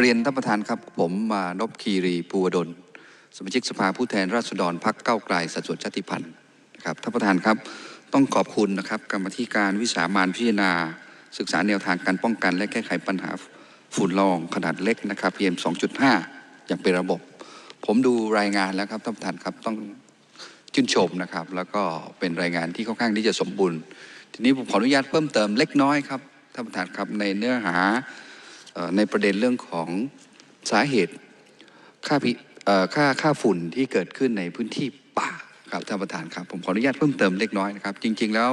เรียนท่านประธานครับ ผมมานพคีรีภูวดล สมาชิกสภาผู้แทนราษฎรพักเก้าไกลสัดส่วนชาติพันธ์นะครับท่านประธานครับต้องขอบคุณนะครับกรรมธิการวิสามันพิจารณา ศึกษาแนวทางการป้องกัน และแก้ไขปัญหาฝุ่นละอองขนาดเล็กนะครับ PM 2.5 อย่างเป็นระบบ ผมดูรายงานแล้วครับท่านประธานครับต้องชื่นชมนะครับ แล้วก็เป็นรายงานที่ค่อนข้างที่จะสมบูรณ์ ทีนี้ผมขออนุญาตเพิ่มเติมเล็กน้อยครับท่านประธานครับในเนื้อหา ในประเด็นเรื่องของสาเหตุค่าพิค่าค่าฝุ่นที่เกิดขึ้นในพื้นที่ป่าครับท่านประธานครับ ผมขออนุญาตเพิ่มเติมเล็กน้อยนะครับ จริง ๆ แล้ว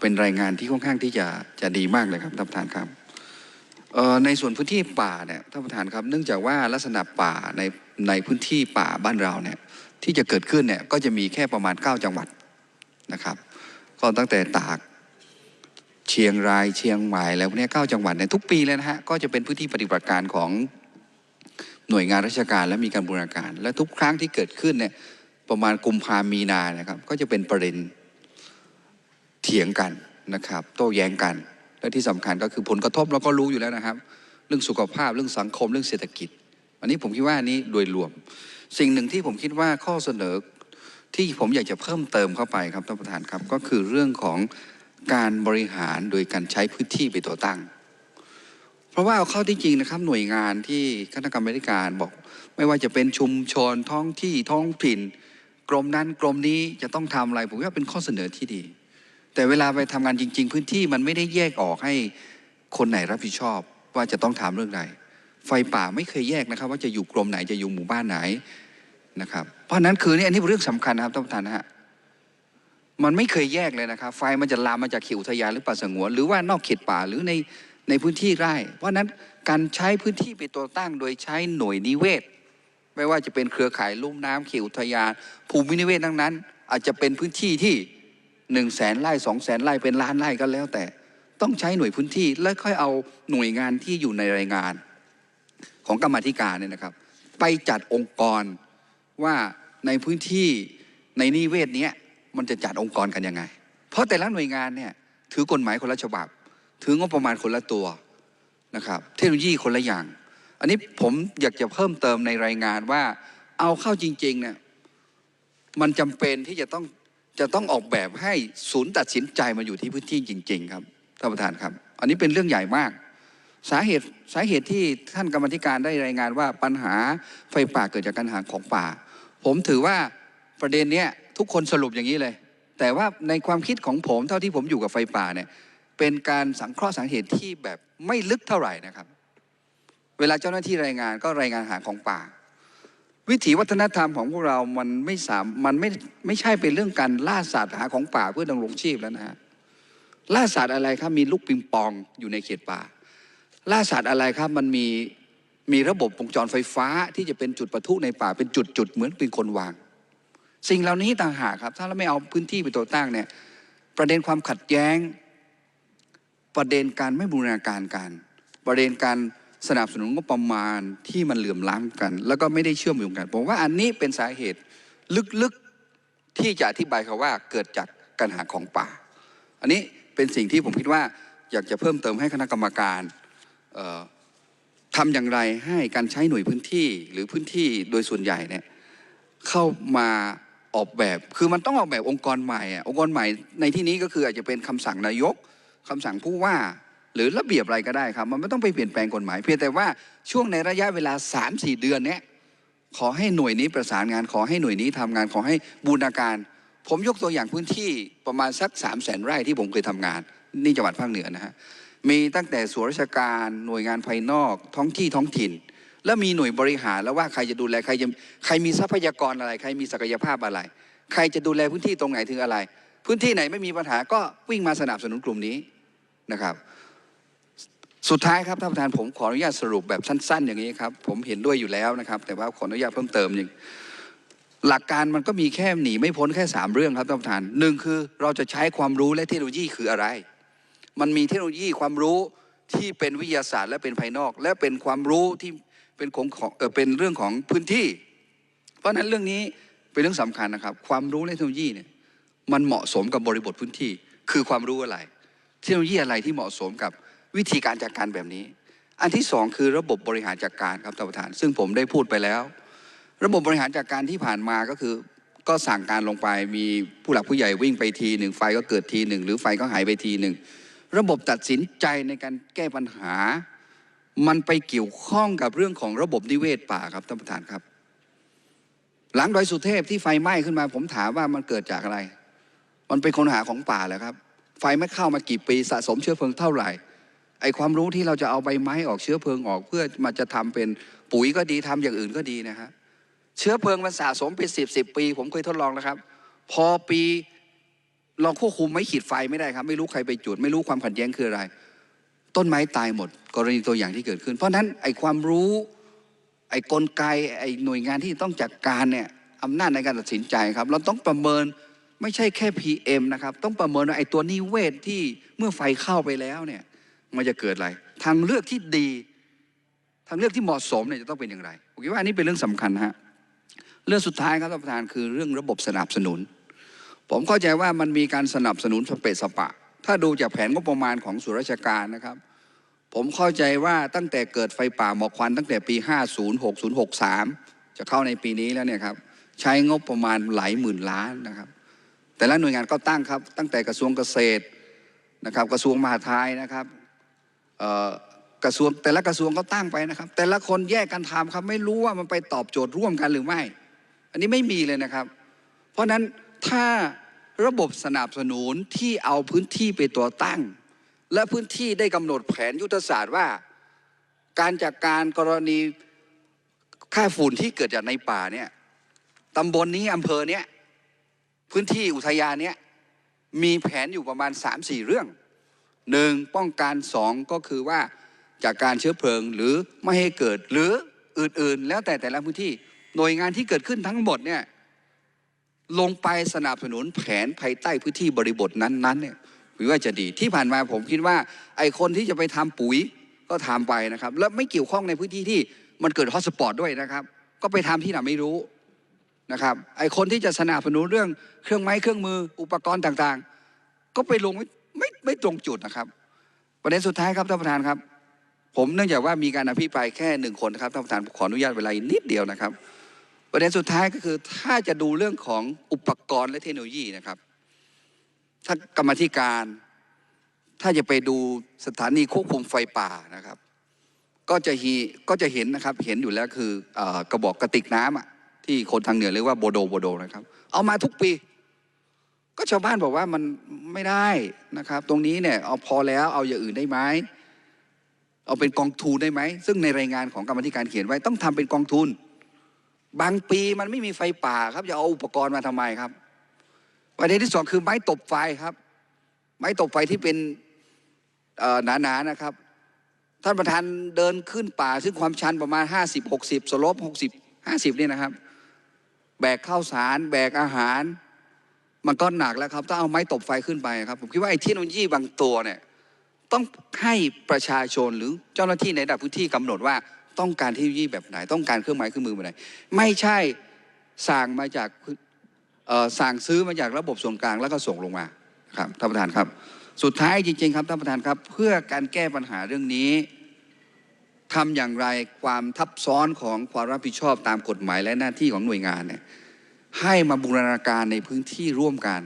เป็นรายงานที่ค่อนข้างที่จะจะดีมากเลยครับท่านประธานครับในส่วนพื้นที่ป่าเนี่ยท่านประธานครับ เนื่องจากว่าลักษณะป่าในในพื้นที่ป่าบ้านเราเนี่ยที่จะเกิดขึ้นเนี่ยก็จะมีแค่ประมาณ 9 จังหวัดนะครับ ก็ตั้งแต่ตาก เชียงรายเชียงใหม่แล้วเนี้ยเก้าจังหวัดเนี่ยทุกปีเลยนะฮะก็จะเป็นพื้นที่ปฏิบัติการของหน่วยงานราชการและมีการบูรณาการ และทุกครั้งที่เกิดขึ้นเนี่ยประมาณกุมภามีนานะครับ ก็จะเป็นประเด็นเถียงกันนะครับ โต้แย้งกัน และที่สำคัญก็คือผลกระทบเราก็รู้อยู่แล้วนะครับ เรื่องสุขภาพเรื่องสังคมเรื่องเศรษฐกิจ อันนี้ผมคิดว่านนี้โดยรวม สิ่งหนึ่งที่ผมคิดว่าข้อเสนอที่ผมอยากจะเพิ่มเติมเข้าไปครับท่านประธานครับ ก็คือเรื่องของ การบริหารโดยการใช้พื้นที่เป็นตัวตั้ง เพราะว่าเอาเข้าที่จริงนะครับหน่วยงานที่คณะกรรมาการบอก ไม่ว่าจะเป็นชุมชนท้องที่ท้องถิ่น กรมนั้นกรมนี้จะต้องทำอะไรผมว่าเป็นข้อเสนอที่ดี แต่เวลาไปทำงานจริง ๆ พื้นที่มันไม่ได้แยกออกให้คนไหนรับผิดชอบ ว่าจะต้องทำเรื่องใดไฟป่าไม่เคยแยกนะครับ ว่าจะอยู่กรมไหนจะอยู่หมู่บ้านไหนนะครับ เพราะฉะนั้นคือนี่อันนี้เป็นเรื่องสำคัญนะครับท่านประธานฮะ มันไม่เคยแยกเลยนะครับ ไฟมันจะลามมาจากเขตอุทยานหรือป่าสงวน หรือว่านอกเขตป่าหรือในในพื้นที่ไร่ เพราะนั้นการใช้พื้นที่เป็นตัวตั้งโดยใช้หน่วยนิเวศ ไม่ว่าจะเป็นเครือข่ายลุ่มน้ำเขตอุทยาน ภูมินิเวศทั้งนั้น อาจจะเป็นพื้นที่ที่หนึ่งแสนไร่สองแสนไร่เป็นล้านไร่ก็แล้วแต่ ต้องใช้หน่วยพื้นที่แล้วค่อยเอาหน่วยงานที่อยู่ในรายงาน ของกรรมธิการเนี่ยนะครับ ไปจัดองค์กรว่าในพื้นที่ในนิเวศเนี้ย มันจะจัดองค์กรกันยังไง เพราะแต่ละหน่วยงานเนี่ยถือกฎหมายคนละฉบับ ถืองบประมาณคนละตัวนะครับเทคโนโลยีคนละอย่าง อันนี้ผมอยากจะเพิ่มเติมในรายงานว่าเอาเข้าจริงๆเนี่ยมันจำเป็นที่จะต้องจะต้องออกแบบให้ศูนย์ตัดสินใจมาอยู่ที่พื้นที่จริง ๆ ครับท่านประธานครับ อันนี้เป็นเรื่องใหญ่มาก สาเหตุสาเหตุที่ท่านกรรมธิการได้รายงานว่าปัญหาไฟป่าเกิดจากการหาของป่า ผมถือว่าประเด็นเนี้ย ทุกคนสรุปอย่างนี้เลย แต่ว่าในความคิดของผมเท่าที่ผมอยู่กับไฟป่าเนี่ยเป็นการสังเคราะห์สาเหตุที่แบบไม่ลึกเท่าไหร่นะครับ เวลาเจ้าหน้าที่รายงานก็รายงานหาของป่า วิถีวัฒนธรรมของพวกเรามันไม่สามมันไม่ไม่ใช่เป็นเรื่องการล่าสัตว์หาของป่าเพื่อดำรงชีพแล้วนะฮะล่าสัตว์อะไรครับมีลูกปิงปองอยู่ในเขตป่า ล่าสัตว์อะไรครับมันมีมีระบบวงจรไฟฟ้าที่จะเป็นจุดประทุในป่าเป็นจุดจุดๆเหมือนเป็นคนวาง สิ่งเหล่านี้ต่างหากครับ ถ้าเราไม่เอาพื้นที่เป็นตัวตั้งเนี่ยประเด็นความขัดแย้ง ประเด็นการไม่บูรณาการกัน ประเด็นการสนับสนุนงบประมาณที่มันเหลื่อมล้ำกัน แล้วก็ไม่ได้เชื่อมโยงกัน ผมว่าอันนี้เป็นสาเหตุลึกๆที่จะอธิบายเขาว่าเกิดจากการหาของป่า อันนี้เป็นสิ่งที่ผมคิดว่าอยากจะเพิ่มเติมให้คณะกรรมการทำอย่างไรให้การใช้หน่วยพื้นที่หรือพื้นที่โดยส่วนใหญ่เนี่ยเข้ามา ออกแบบ คือมันต้องออกแบบองค์กรใหม่อะองค์กรใหม่ในที่นี้ก็คืออาจจะเป็นคำสั่งนายกคำสั่งผู้ว่า หรือระเบียบอะไรก็ได้ครับ มันไม่ต้องไปเปลี่ยนแปลงกฎหมาย เพียงแต่ว่าช่วงในระยะเวลา 3-4 เดือนเนี้ยขอให้หน่วยนี้ประสานงานขอให้หน่วยนี้ทำงานขอให้บูรณาการ ผมยกตัวอย่างพื้นที่ประมาณสัก3 0 0แสนไร่ที่ผมเคยทำงาน นี่จังหวัดภาคเหนือนะฮะมีตั้งแต่ส่วนราชการหน่วยงานภายนอก ท้องที่ท้องถิ่น แล้วมีหน่วยบริหารแล้วว่าใครจะดูแลใครจะใครมีทรัพยากรอะไร ใครมีศักยภาพอะไร ใครจะดูแลพื้นที่ตรงไหนถึงอะไร พื้นที่ไหนไม่มีปัญหาก็วิ่งมาสนับสนุนกลุ่มนี้นะครับ สุดท้ายครับท่านประธานผมขออนุญาตสรุปแบบสั้น ๆ อย่างนี้ครับ ผมเห็นด้วยอยู่แล้วนะครับ แต่ว่าขออนุญาตเพิ่มเติมอย่างหลักการมันก็มีแค่หนีไม่พ้นแค่สามเรื่องครับท่านประธานหนึ่งคือเราจะใช้ความรู้และเทคโนโลยีคืออะไร มันมีเทคโนโลยีความรู้ที่เป็นวิทยาศาสตร์และเป็นภายนอก และเป็นความรู้ที่ เป็นของของเออเป็นเรื่องของพื้นที่ เพราะฉะนั้นเรื่องนี้เป็นเรื่องสำคัญนะครับ ความรู้และเทคโนโลยีเนี่ยมันเหมาะสมกับบริบทพื้นที่ คือความรู้อะไร เทคโนโลยีอะไรที่เหมาะสมกับวิธีการจัดการแบบนี้ อันที่สองคือระบบบริหารจัดการครับท่านประธาน ซึ่งผมได้พูดไปแล้ว ระบบบริหารจัดการที่ผ่านมาก็คือ ก็สั่งการลงไปมีผู้หลักผู้ใหญ่วิ่งไปทีหนึ่งไฟก็เกิดทีหนึ่งหรือไฟก็หายไปทีหนึ่งระบบตัดสินใจในการแก้ปัญหา มันไปเกี่ยวข้องกับเรื่องของระบบนิเวศป่าครับท่านประธานครับ หลังดอยสุเทพที่ไฟไหม้ขึ้นมา ผมถามว่ามันเกิดจากอะไร มันเป็นคนหาของป่าแหละครับ ไฟไม่เข้ามากี่ปีสะสมเชื้อเพลิงเท่าไหร่ไอความรู้ที่เราจะเอาใบไม้ออกเชื้อเพลิงออกเพื่อมาจะทำเป็นปุ๋ยก็ดีทำอย่างอื่นก็ดีนะครับเชื้อเพลิงมันสะสมเป็นสิบสิบปี ผมเคยทดลองนะครับ พอปีเราควบคุมไม่ขีดไฟไม่ได้ครับ ไม่รู้ใครไปจุด ไม่รู้ความขัดแย้งคืออะไร ต้นไม้ตายหมด กรณีตัวอย่างที่เกิดขึ้น เพราะฉะนั้นไอ้ความรู้ไอ้กลไกไอ้หน่วยงานที่ต้องจัดการเนี่ยอำนาจในการตัดสินใจครับ เราต้องประเมินไม่ใช่แค่ PM นะครับ ต้องประเมินว่าไอ้ตัวนิเวศที่เมื่อไฟเข้าไปแล้วเนี่ยมันจะเกิดอะไร ทางเลือกที่ดี ทางเลือกที่เหมาะสมเนี่ยจะต้องเป็นอย่างไรผมคิดว่าอันนี้เป็นเรื่องสำคัญนะฮะเรื่องสุดท้ายครับท่านประธานคือเรื่องระบบสนับสนุน ผมเข้าใจว่ามันมีการสนับสนุนสเปะสปะ ถ้าดูจากแผนงบประมาณของส่วนราชการนะครับ ผมเข้าใจว่าตั้งแต่เกิดไฟป่าหมอกควันตั้งแต่ปี 50 60 63 จะเข้าในปีนี้แล้วเนี่ยครับใช้งบประมาณหลายหมื่นล้านนะครับ แต่ละหน่วยงานก็ตั้งครับ ตั้งแต่กระทรวงเกษตรนะครับ กระทรวงมหาดไทยนะครับกระทรวงแต่ละกระทรวงก็ตั้งไปนะครับ แต่ละคนแยกกันทำครับ ไม่รู้ว่ามันไปตอบโจทย์ร่วมกันหรือไม่ อันนี้ไม่มีเลยนะครับ เพราะฉะนั้นถ้า ระบบสนับสนุนที่เอาพื้นที่ไปตัวตั้ง และพื้นที่ได้กำหนดแผนยุทธศาสตร์ว่า การจัดกการกรณีค่าฝุ่นที่เกิดจากในป่าเนี่ยตำบลนี้อำเภอเนี้ยพื้นที่อุทยานเนี้ยมีแผนอยู่ประมาณ 3-4 เรื่องหนึ่งป้องกันสองก็คือว่าจากการเชื้อเพลิงหรือไม่ให้เกิดหรืออื่นๆ แล้วแต่แต่ละพื้นที่หน่วยงานที่เกิดขึ้นทั้งหมดเนี่ย ลงไปสนับสนุนแผนภายใต้พื้นที่บริบทนั้นๆเนี่ยผมว่าจะดีที่ผ่านมาผมคิดว่า ไอคนที่จะไปทำปุ๋ยก็ทำไปนะครับ แล้วไม่เกี่ยวข้องในพื้นที่ที่มันเกิดฮอตสปอตด้วยนะครับ ก็ไปทำที่ไหนไม่รู้นะครับ ไอคนที่จะสนับสนุนเรื่องเครื่องไม้เครื่องมืออุปกรณ์ต่างๆ ก็ไปลงไม่ไม่ไม่ตรงจุดนะครับ ประเด็นสุดท้ายครับท่านประธานครับ ผมเนื่องจากว่ามีการอภิปรายแค่หนึ่งคนนะครับท่านประธานขออนุญาตเวลาอีกนิดเดียวนะครับ ประเด็นสุดท้ายก็คือถ้าจะดูเรื่องของอุปกรณ์และเทคโนโลยีนะครับ ถ้ากรรมธิการ ถ้าจะไปดูสถานีควบคุมไฟป่านะครับ ก็จะฮีก็จะเห็นนะครับ เห็นอยู่แล้วคืออกระบอกกระติกน้ำอะที่คนทางเหนือเรียกว่าโบโดโบโดนะครับ เอามาทุกปี ก็ชาวบ้านบอกว่ามันไม่ได้นะครับ ตรงนี้เนี่ยเอาพอแล้วเอาอย่างอื่นได้ไหมเอาเป็นกองทุนได้ไหมซึ่งในรายงานของกรรมธิการเขียนไว้ต้องทำเป็นกองทุน บางปีมันไม่มีไฟป่าครับจะเอาอุปกรณ์มาทำไมครับประเด็นที่สองคือไม้ตบไฟครับ ไม้ตบไฟที่เป็นหนาๆนนะครับ ท่านประธานเดินขึ้นป่า ซึ่งความชันประมาณ 50 60 สลบ 60 50เนี่นะครับ แบกข้าวสาร แบกอาหาร มันก็หนักแล้วครับถ้าเอาไม้ตบไฟขึ้นไปครับ ผมคิดว่าไอ้เทคโนโลยีบางตัวเนี่ยต้องให้ประชาชนหรือเจ้าหน้าที่ในระดับพื้นที่กำหนดว่า ต้องการเทคโนโลยีแบบไหน ต้องการเครื่องไม้เครื่องมือแบบไหน ไม่ใช่สั่งมาจากสั่งซื้อมาจากระบบส่วนกลางแล้วก็ส่งลงมาครับท่านประธานครับ สุดท้ายจริง ๆ ครับท่านประธานครับ เพื่อการแก้ปัญหาเรื่องนี้ทำอย่างไรความทับซ้อนของความรับผิดชอบตามกฎหมายและหน้าที่ของหน่วยงานเนี่ยให้มาบูรณาการในพื้นที่ร่วมกัน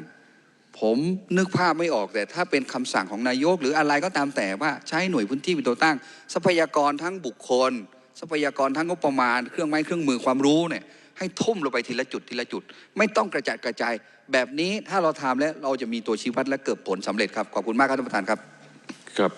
ผมนึกภาพไม่ออกแต่ถ้าเป็นคำสั่งของนายก หรืออะไรก็ตามแต่ว่าใช้หน่วยพื้นที่เป็นตัวตั้ง ทรัพยากรทั้งบุคคล ทรัพยากรทั้งงบประมาณ เครื่องไม้เครื่องมือความรู้เนี่ยให้ทุ่มลงไปทีละจุดทีละจุด ไม่ต้องกระจัดกระจาย แบบนี้ถ้าเราทำแล้วเราจะมีตัวชี้วัดและเกิดผลสำเร็จครับ ขอบคุณมากครับท่านประธานครับครับ